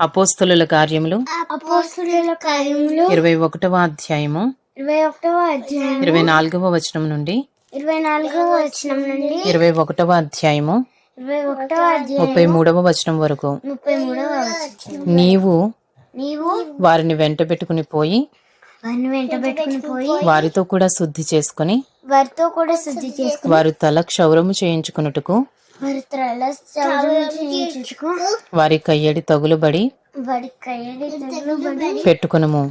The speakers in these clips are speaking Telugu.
అపోస్తుల కార్యములు. అపోస్తుల కార్యములు. ఇరవై ఒకటవ అధ్యాయము. ఇరవై ఒకటవ అధ్యాయం ఇరవై నాలుగవ వచనం నుండి. ఇరవై నాలుగవ వచనం నుండి. ఇరవై ఒకటవ అధ్యాయము. ఇరవై ఒకటవ అధ్యాయం ముప్పై మూడవ వచనం వరకు. ముప్పై మూడవ నీవు నీవు వారిని వెంట పెట్టుకుని పోయి వారిని వెంట పెట్టుకుని పోయి వారితో కూడా శుద్ధి చేసుకుని వారితో కూడా శుద్ధి చేసుకుని వారు తల క్షౌరము చేయించుకున్నట్టుకు వారి కయ్యడి తగులుబడి వారి కయ్యడి తగులుబడి పెట్టుకునుము.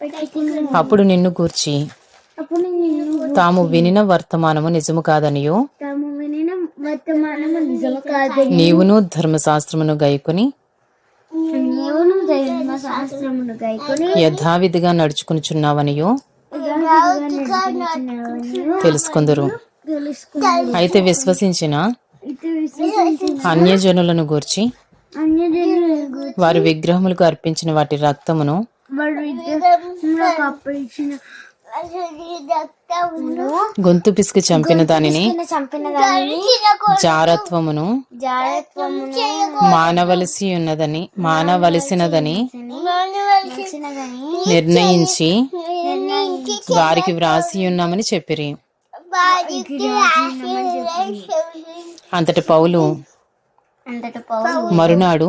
పెట్టుకుని అప్పుడు నిన్ను గూర్చి తాము వినిన వర్తమానము నిజము కాదనియో తాము వినిన వర్తమానము నిజము కాదు నీవును ధర్మశాస్త్రమును గైకొని యథావిధిగా నడుచుకునిచున్నావనియో తెలుసుకుందరు. అయితే విశ్వసించిన అన్యజనులను గూర్చి వారి విగ్రహములకు అర్పించిన వాటి రక్తమును గొంతు పిసికి చంపిన దానిని చంపిన దానిని జారత్వమును మానవలసి ఉన్నదని మానవలసినదని నిర్ణయించి వారికి వ్రాసి ఉన్నామని చెప్పిరి. అంతటి పౌలు మరునాడు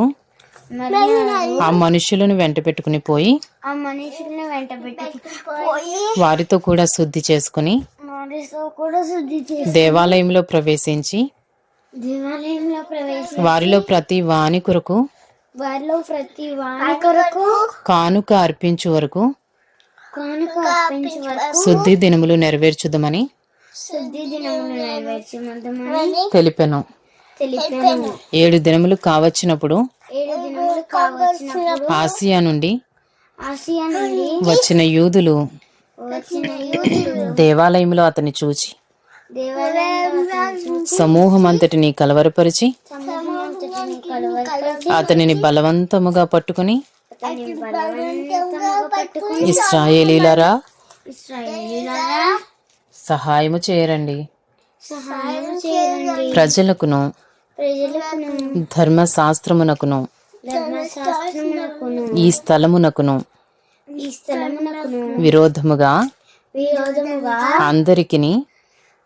ఆ మనుషులను వెంట పెట్టుకుని పోయి వారితో కూడా శుద్ధి చేసుకుని దేవాలయంలో ప్రవేశించి వారిలో ప్రతి వాని కొరకు వారిలో ప్రతి వారి కొరకు కానుక అర్పించు వరకు శుద్ధి దినములు నెరవేర్చుదమని తెలిపెను. ఏడు దినములు కావచ్చినప్పుడు ఆసియా నుండి వచ్చిన యూదులు దేవాలయంలో అతన్ని చూచి దేవాలయంలో సమూహం అంతటిని కలవరపరిచి అతనిని బలవంతముగా పట్టుకుని అతని ఇస్రాయేలీలరా సహాయము చేయరండి. ప్రజలకును ధర్మశాస్త్రమునకును ఈ స్థలమునకును విరోధముగా అందరికిని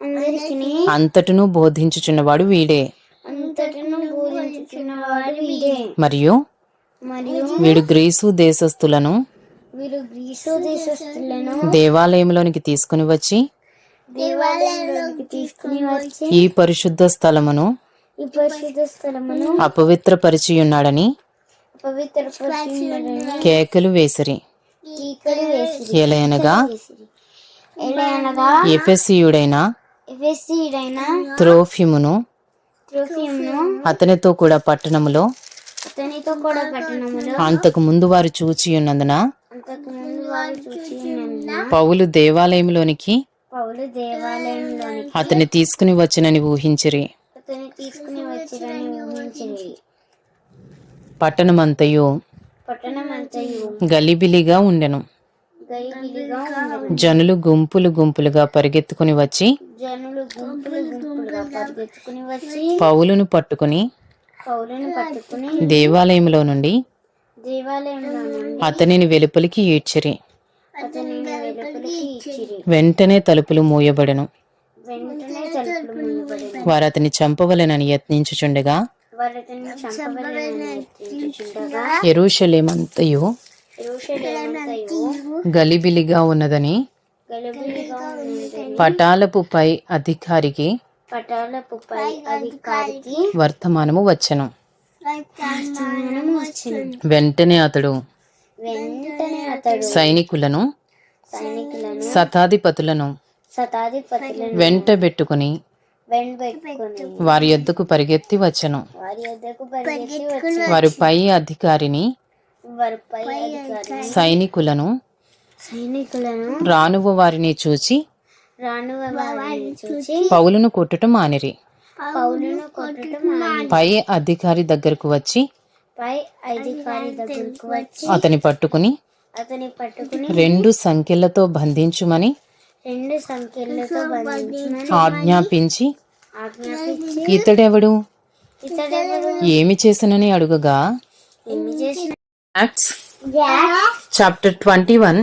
అందరికిని అంతటును బోధించుచున్నవాడు వీడే. మరియు వీడు గ్రీసు దేశస్థులను దేవాలయంలోనికి తీసుకుని వచ్చి దేవాలయంలోకి తీసుకుని వచ్చి ఈ పరిశుద్ధ స్థలమును ఈ పరిశుద్ధ స్థలమును అపవిత్రపరిచి ఉన్నాడని పవిత్ర పరిశుద్ధులను కేకలు వేసిరి. ఎలయనగా ఎఫెసియుడైన త్రోఫిమును అతనితో కూడా పట్టణములో అంతకు ముందు వారు చూచి ఉన్నందున పౌలు దేవాలయంలోనికి పౌలు దేవాలయంలోనికి అతన్ని తీసుకుని వచ్చినని ఊహించిరి. అతని తీసుకుని వచ్చిరని ఊహించింది పట్టణమంతయు పట్టణమంతయు గలిబిలిగా ఉండెను. జనులు గుంపులు గుంపులుగా పరిగెత్తుకుని వచ్చి జనులు గుంపులు గుంపులుగా పరిగెత్తుకుని వచ్చి పౌలును పట్టుకుని పౌలను పట్టుకుని దేవాలయంలో నుండి దేవాలయంలో నుండి అతనిని వెలుపలికి ఈడ్చిరి. అతనిని వెంటనే తలుపులు మూయబడెను. వారు అతన్ని చంపవలెనని యత్నించుచుండగా ఎరుషలేమంతయు గలిబిలిగా ఉన్నదని పటాలపు పై అధికారికి వర్తమానము వచ్చెను. వెంటనే అతడు సైనికులను శతాధిపతులను వెంటబెట్టుకుని వారి యొద్దకు పరిగెత్తి వచ్చెను. వారి పై అధికారిని సైనికులను సైనికులను రానువ వారిని చూచి రానువ వారిని చూసి పౌలును కొట్టుట మానిరి. పౌలును కొట్టడం మాని పై అధికారి దగ్గరకు వచ్చి పై అధికారి దగ్గరకు వచ్చి అతని పట్టుకుని అతని పట్టుకుని రెండు సంఖ్యలతో బంధించుమని రెండు సంఖ్యలతో బంధించమని ఆజ్ఞాపించి ఆజ్ఞాపించి ఇతడెవడు? ఏమి చేసినని అడుగగా? ఏమి చేసిన? Acts Acts chapter 21,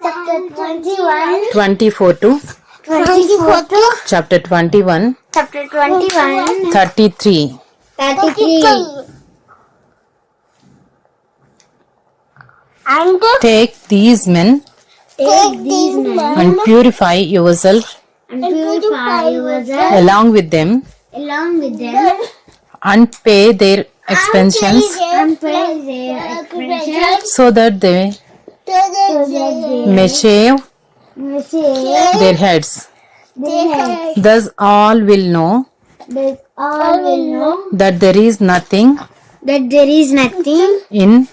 chapter 21, 24 to 24 to chapter 21, chapter 21, 33. 33. And Take these men take these men and purify yourself and purify yourself along with them along with them and pay their expenses and pay their expenses so that they so that they may shave their heads. Thus all will know That all will know that there is nothing that there is nothing in in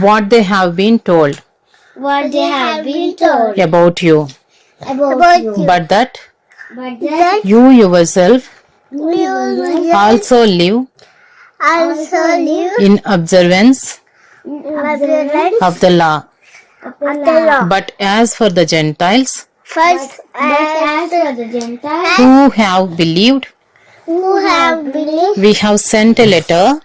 what they have been told what they have been told about you, about, you. but that But that you yourself we will also live also live in observance in observance of the law. of the law. But as for the Gentiles First, as for the Gentiles who have believed, who have believed, we have sent a letter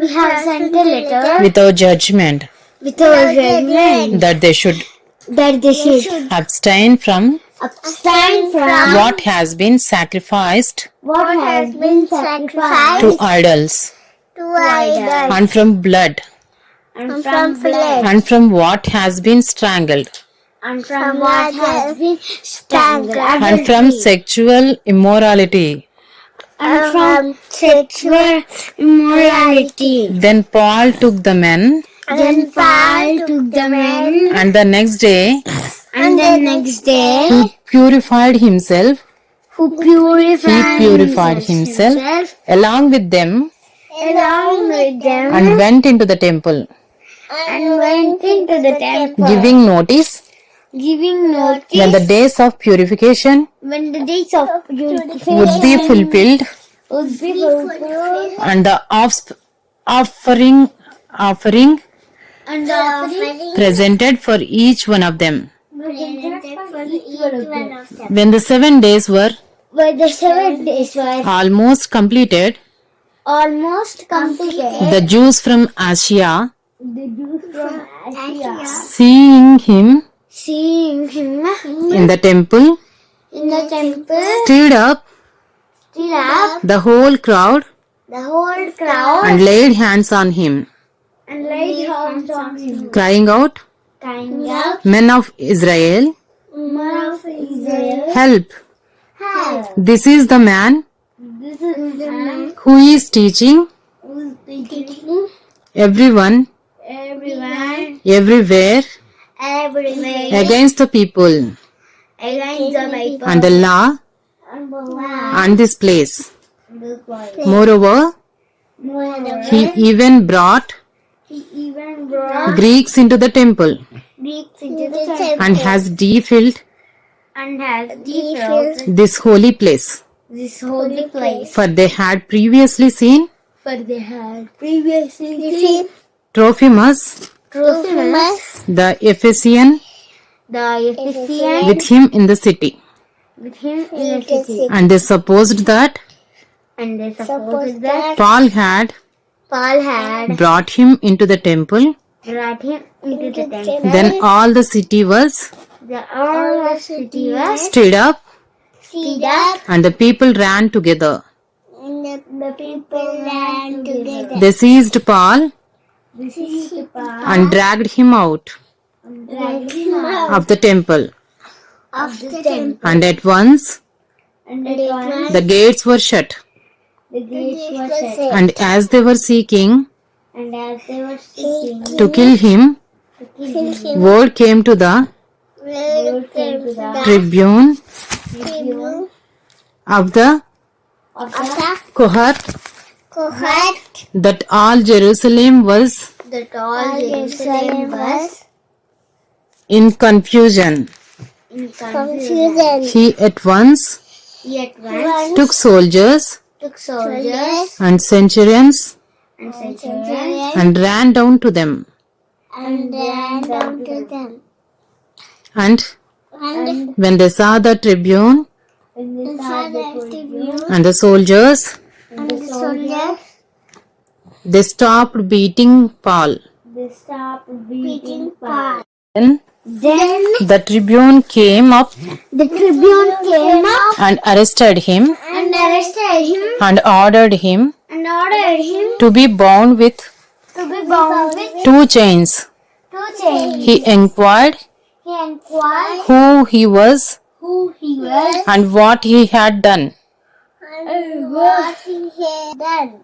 we have sent a letter without judgment. with our judgment that they should that they should abstain from abstain from what has been sacrificed what has been sacrificed to idols, to idols. and from blood, and from flesh and from what has been strangled, and from what has been strangled. And from sexual immorality. And from sexual immorality. Then Paul took the men, Then Paul took the men, and the next day and the next day he purified himself. who purified, He purified himself. along with them along with them. and went into the temple, and went into the temple, giving notice giving notice when the days of purification when the days of purification would be fulfilled would be fulfilled and the offsp- offering offering and the offering presented for each one of them. presented for each one of them. When the seven days were When the seven days were almost completed, almost completed, the Jews from Asia, the Jews from Asia, seeing him seeing him. In the temple, in the temple, stirred up? Stood up. The whole crowd? The whole crowd. And laid hands on him, and laid hands on him, crying out, crying out, Men of Israel, Man of Israel, help! help! This is the man This is the man who is teaching who is teaching everyone, everyone, everywhere, everywhere against the people against the people and the law and the land. and this place. Moreover, Moreover, he even brought he even brought Greeks into the temple Greeks into the temple and has defiled and has defiled this holy place. this holy place. For they had previously seen For they had previously seen Trophimus, Trophimus, the Ephesian, the Ephesian, with him in the city, with him in the city. and they supposed that And they supposed that Paul had Paul had brought him into the temple. brought him into the temple. Then all the city was The all the city was stirred up, stood up, and the people ran together. and the, the people ran together. They seized Paul and dragged him out dragged him of the temple, of the temple. and at once And at once the gates were shut. the gates were shut. And as they were seeking And as they were seeking to kill him, to kill him, word came to the came to the tribune tribune of the of the cohort that all Jerusalem was that all Jerusalem was in confusion. in confusion. He at once He at once took soldiers took soldiers and centurions and centurions and ran down to them. and ran down to them. And And when they saw the tribune when they saw the tribune and the soldiers, soldiers, they stopped beating Paul they stop beating Paul. Then Then the tribune came up the tribune came up and arrested him and arrested him and ordered him and ordered him to be bound with to be bound with two chains. two chains. He inquired He inquired who he was who he was and what he had done. 耳朵听。天灯